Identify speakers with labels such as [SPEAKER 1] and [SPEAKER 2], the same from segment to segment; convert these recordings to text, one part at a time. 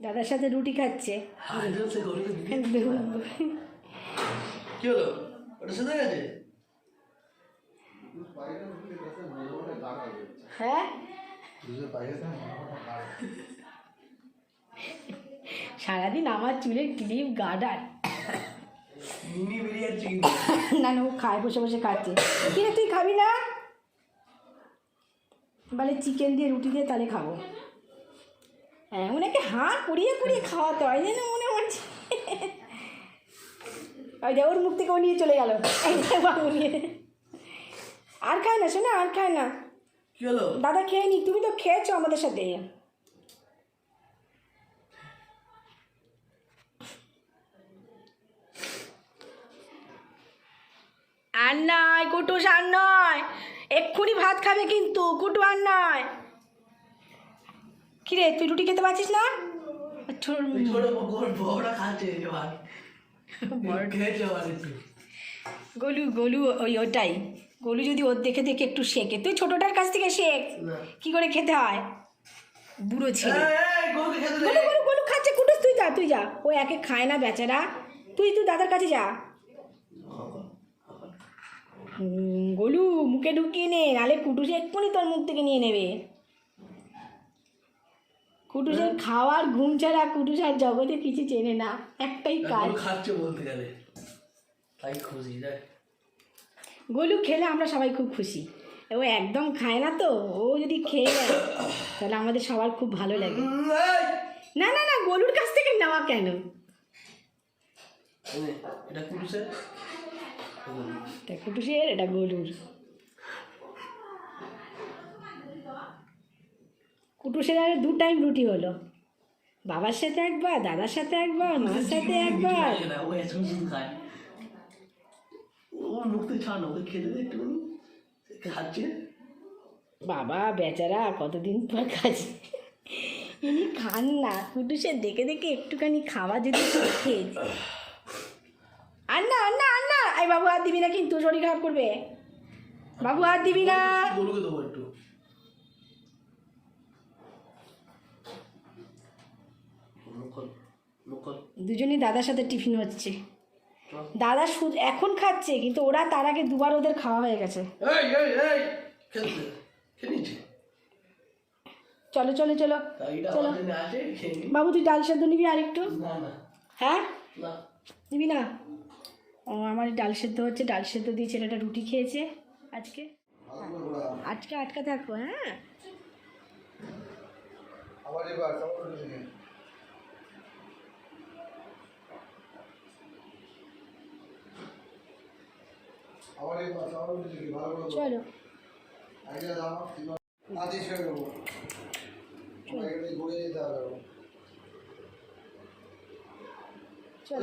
[SPEAKER 1] দাদার সাথে রুটি খাচ্ছে।
[SPEAKER 2] কি হলো? ওটা শুনে গেছে
[SPEAKER 1] হ্যাঁ? সারাদিন আমার চুলের ক্লিপ গার্ডার না না ও খায় বসে বসে খাচ্ছে। কিরে তুই খাবি না? বলে চিকেন দিয়ে রুটি দিয়ে তাহলে খাব। হ্যাঁ ওনাকে হাঁ কুড়িয়ে কুড়িয়ে খাওয়াতে হয় যেন মনে হচ্ছে। ওই যে ওর মুখ থেকে ও নিয়ে চলে গেল। বাবু নিয়ে। আর খায় না শোনা আর খায় না। দাদা খেয়ে নি তুমি তো খেয়েছো আমাদের সাথে। আর নয় কুটুস আর নয় এক্ষুনি ভাত খাবে কিন্তু কুটু আর নয়। কিরে তুই রুটি খেতে পারছিস না? গলু গলু ওই ওটাই। গলু যদি ওর দেখে দেখে একটু শেখে। তুই ছোটটার কাছ থেকে শেখ। কি করে খেতে হয়? বুড়ো ছেলে। গলু গলু গলু খাচ্ছে। কুটুস তুই যা তুই যা। ও একে খায় না বেচারা। তুই তুই দাদার কাছে যা। গলু মুখে ঢুকিয়ে নে নালে কুটুসে এক্ষুনি তোর মুখ থেকে নিয়ে নেবে। কুটুসের খাওয়ার ঘুম ছাড়া কুটুস আর জগতে কিছু চেনে না একটাই কাজ।
[SPEAKER 2] খাচ্ছে বলতে গেলে। তাই খুশি
[SPEAKER 1] গোলু খেলে আমরা সবাই খুব খুশি। ও একদম খায় না তো ও যদি খেয়ে যায় তাহলে আমাদের সবার খুব ভালো লাগে। না না না গোলুর কাছ থেকে নেওয়া কেন?
[SPEAKER 2] এটা
[SPEAKER 1] এটা কুটুসের এটা গোলুর কুটুসের আর দু টাইম রুটি হলো। বাবার সাথে একবার দাদার সাথে একবার মার সাথে একবার। বাবা বেচারা কতদিন পর খাচ্ছে? ইনি খান না। কুটুসের দেখে দেখে একটুখানি খাওয়া যদি খেয়ে আর না আর না আর না এই বাবু আর দিবি না কিন্তু শরীর খারাপ করবে। বাবু আর দিবি না। দুজনেই দাদার সাথে টিফিন হচ্ছে। দাদা শুধু এখন খাচ্ছে কিন্তু ওরা তার আগে দুবার ওদের খাওয়া হয়ে গেছে। চলো চলো চলো চলো। বাবু তুই ডাল সেদ্ধ নিবি আর একটু
[SPEAKER 2] না না।
[SPEAKER 1] হ্যাঁ? নিবি না? আমার ডাল সেদ্ধ হচ্ছে ডাল সেদ্ধ দিয়ে ছেলেটা রুটি খেয়েছে আজকে। আজকে আটকা থাকব হ্যাঁ?
[SPEAKER 3] আবার এবার সাপোর্ট দিকে আবার এবার সাপোর্ট দিকে ভালো করে
[SPEAKER 1] চলো
[SPEAKER 3] আইডিয়া দাও না দিয়ে ছেড়ে দেবো এখানে ঘুরে যেতে হবে
[SPEAKER 1] চলো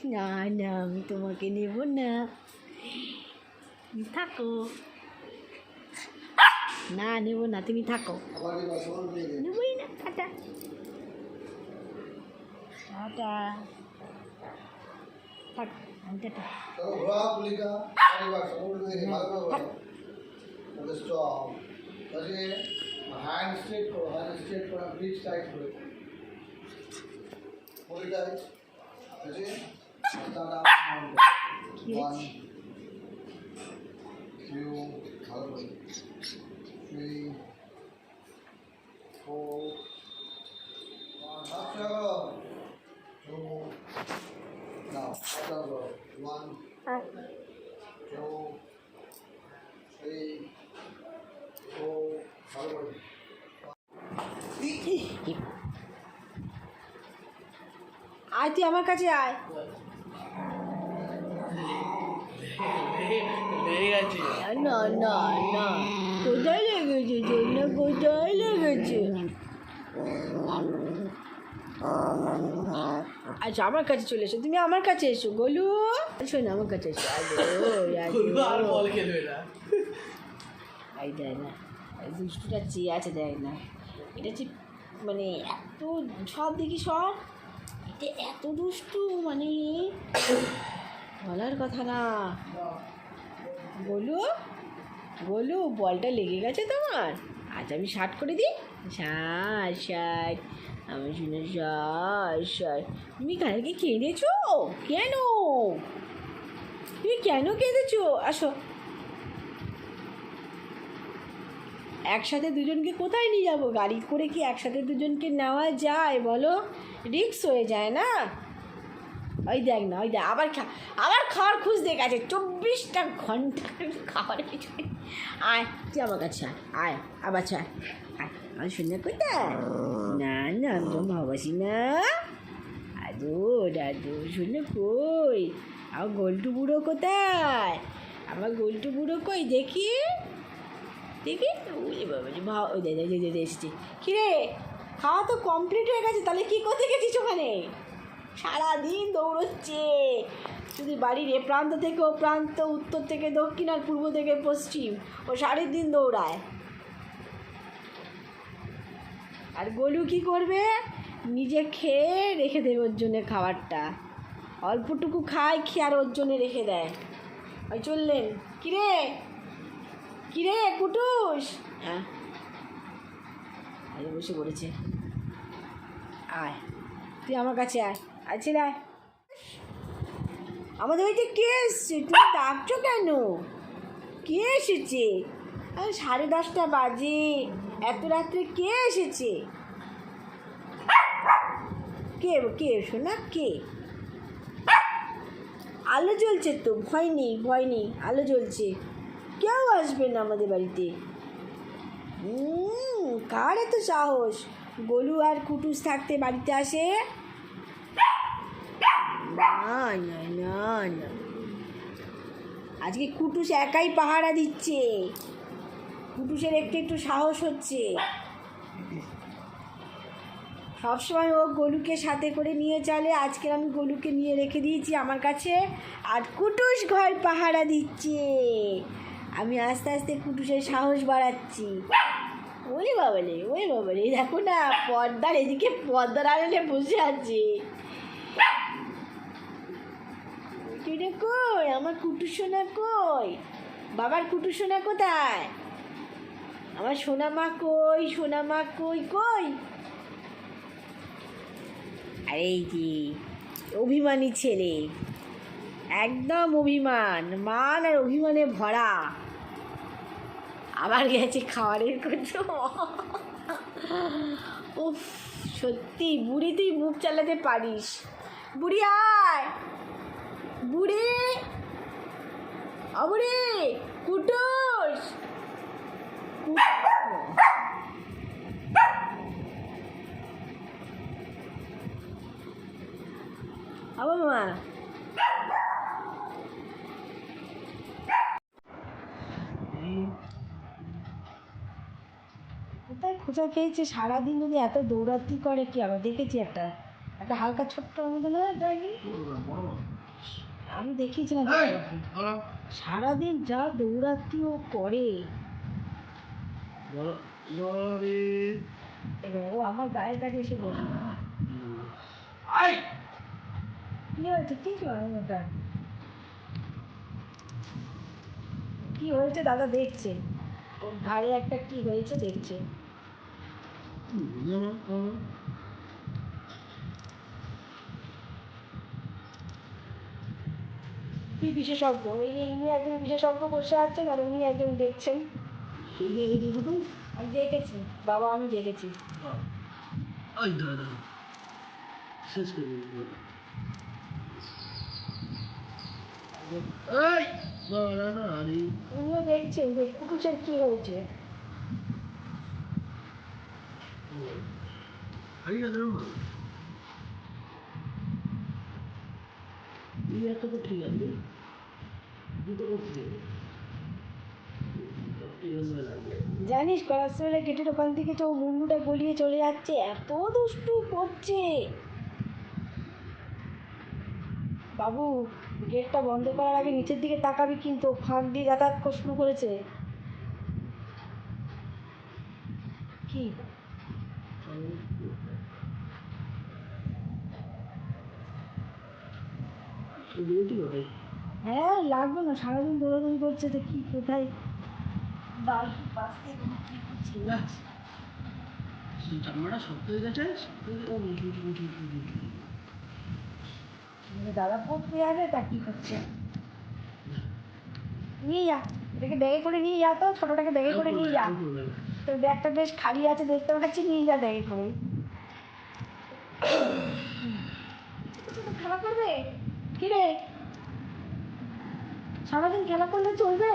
[SPEAKER 3] যাতে হ্যান্ড চেঞ্জ করেছি তো
[SPEAKER 1] না না আমি তোমাকে নেব না তুমি থাকো না নেব না তুমি থাকো
[SPEAKER 3] আবার এবার সাপোর্ট দিকে
[SPEAKER 1] নেবই না টাটা টাটা থাক আমি টাটা
[SPEAKER 3] চলো ঘোরা পুলিকা আবার এবার সাপোর্ট দিকে ভালো করে ঘোরাও ওকে স্টপ তাহলে হ্যান্ড স্ট্রেট করো হ্যান্ড স্ট্রেট করো ব্রিজ টাইট করে ফুল টাইট আছে স্ট্যান্ড আপ ওয়ান টু ভালো করে থ্রি ফোর ওয়ান হাফ করো টু নাও আটা করো ওয়ান টু থ্রি ফোর ভালো করে
[SPEAKER 1] আয় তুই আমার কাছে আয়
[SPEAKER 2] লেগে গেছে
[SPEAKER 1] না না না কোথায় লেগেছে কোথায় লেগেছে আচ্ছা আমার কাছে চলে এসো। তুমি আমার কাছে এসো গোলু। শোনো আমার কাছে এসো। আই দেয় না। দুষ্টুটা চেয়ে আছে দেয় না। এটা হচ্ছে মানে এত সব দেখি সব এটা এত দুষ্টু মানে বলার কথা না। বলু বলু, বলটা লেগে গেছে তোমার। আচ্ছা আমি শার্ট করে দিই। শার্ট আমি শুনে শার্ট তুমি কালকে কেঁদেছো? কেন? তুমি কেন কেঁদেছো? আসো। একসাথে দুজনকে কোথায় নিয়ে যাব? গাড়ি করে কি একসাথে দুজনকে নেওয়া যায়? বলো। রিক্স হয়ে যায় না? ওই দেখ না, ওই দেখ, আবার খা, আবার খাওয়ার খুঁজ খুঁজতে গেছে চব্বিশটা ঘণ্টা খাওয়ার পিছনে। আয়, তুই আমার কাছে আয় আয়, আবার ছাড় আয় আমার শুনে কোথায়? না না, আমি তো ভাবাসি না। আদু, দাদু শুনে কই? আমার গোলটু বুড়ো কোথায়? আমার গোলটু বুড়ো কই? দেখি দেখি ওই বাবা ভাও দে কিরে? খাওয়া তো কমপ্লিট হয়ে গেছে, তাহলে কি করতে গেছিস ওখানে? সারাদিন দৌড়চ্ছে। শুধু বাড়ির এ প্রান্ত থেকে ও প্রান্ত, উত্তর থেকে দক্ষিণ আর পূর্ব থেকে পশ্চিম। ও সারের দিন দৌড়ায়। আর গোলু কি করবে? নিজে খেয়ে রেখে দেবে ওর জন্যে খাবারটা। অল্পটুকু খায়, খেয়ে আর ওর জন্যে রেখে দেয়। ওই চললেন। কিরে? কিরে কুটুস? হ্যাঁ। আরে বসে পড়েছে। আয়। তুই আমার কাছে আয়। আছে না আমাদের বাড়িতে কে এসছে? তুমি ডাকছো কেন? কে এসেছে? সাড়ে দশটা বাজে। এত রাত্রে কে এসেছে? কে কে শোনা কে? আলো জ্বলছে তো? ভয় নেই ভয় নেই। আলো জ্বলছে। কেউ আসবে না আমাদের বাড়িতে। হুম কার এত সাহস? গোলু আর কুটুস থাকতে বাড়িতে আসে? আজকে কুটুস একাই পাহারা দিচ্ছে। কুটুসের একটু একটু সাহস হচ্ছে। সবসময় ও গলুকে সাথে করে নিয়ে চলে। আজকে আমি গলুকে নিয়ে রেখে দিয়েছি আমার কাছে। আর কুটুস ঘর পাহারা দিচ্ছে। আমি আস্তে আস্তে কুটুসের সাহস বাড়াচ্ছি। ওরে বাবালে ওরে বাবালে দেখো না, পর্দার এদিকে, পর্দার আড়ালে বসে আছে। কই? আমার কুটু সোনা কই? বাবার কুটু সোনা কোথায়? আমার সোনা মা কই সোনা মা কই কই? আরে এই যে, অভিমানী ছেলে। একদম অভিমান, মান আর অভিমানে ভরা। আবার গেছে খাবারের করছ উফ, সত্যি বুড়ি তুই মুখ চালাতে পারিস। বুড়ি, আয়। বুড়ি। অবুড়ি কুটুস। আবার মা খোঁজা খেয়েছে সারাদিন যদি এত দৌড়াতি করে কি আবার দেখেছি একটা একটা হালকা ছোট্ট মতন আমি দেখিয়েছিলাম। সারাদিন যা দৌড়াতি ও করে ও আমার গায়ের কাছে এসে বসে কি হয়েছে? কি হয়েছে ওটা কি হয়েছে? দাদা দেখছে। ঘাড়ে একটা কি হয়েছে দেখছে। কি বিশেষজ্ঞ? এই ইনি একজন বিশেষজ্ঞ বসে আছেন আর উনি একজন দেখছেন। আমি দেখেছি। বাবা আমি দেখেছি।
[SPEAKER 2] ওই শেষ করে
[SPEAKER 1] উনিও দেখছেন কুটুসের কি হয়েছে?
[SPEAKER 2] এই ঠিক আছে দুটো করতে
[SPEAKER 1] জানিস কলাস্ট্রলের গেটের ওখান থেকে তো মুন্ডুটা গলিয়ে চলে যাচ্ছে। এত দুষ্টু করছে। বাবু, গেটটা বন্ধ করার আগে নিচের দিকে তাকাবি কিন্তু, ফাঁক দিয়ে যাতায়াত শুরু করেছে। কি?
[SPEAKER 2] করে
[SPEAKER 1] হ্যাঁ লাগবে না সারাদিন দৌড়াদৌড়ি করছে তো কি কোথায়?
[SPEAKER 2] জামাটা শক্ত হয়ে গেছে।
[SPEAKER 1] দাদা পড়তে যাবে তা কি করছে। নিয়ে যা এটাকে ব্যাগে করে নিয়ে যা তো ছোটোটাকে ব্যাগে করে নিয়ে যা। তোর ব্যাগটা বেশ খালি আছে দেখতে পাচ্ছি নিয়ে যা ব্যাগে করে। খেলা করবে? কি রে? সারাদিন খেলা করলে চলবে?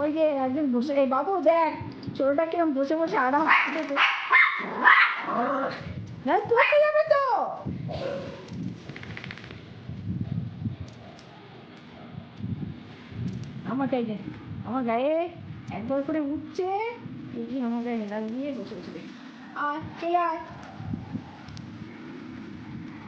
[SPEAKER 1] ওই যে একদিন বসে, এই বাবু দেখ ছোটটা কিরম বসে বসে আরাম। না যাবে তো? আমার গায়ে আমার গায়ে একবার করে উঠছে। এই আমার গায়ে হেলাল দিয়ে বসে বসে আর চলে আয়।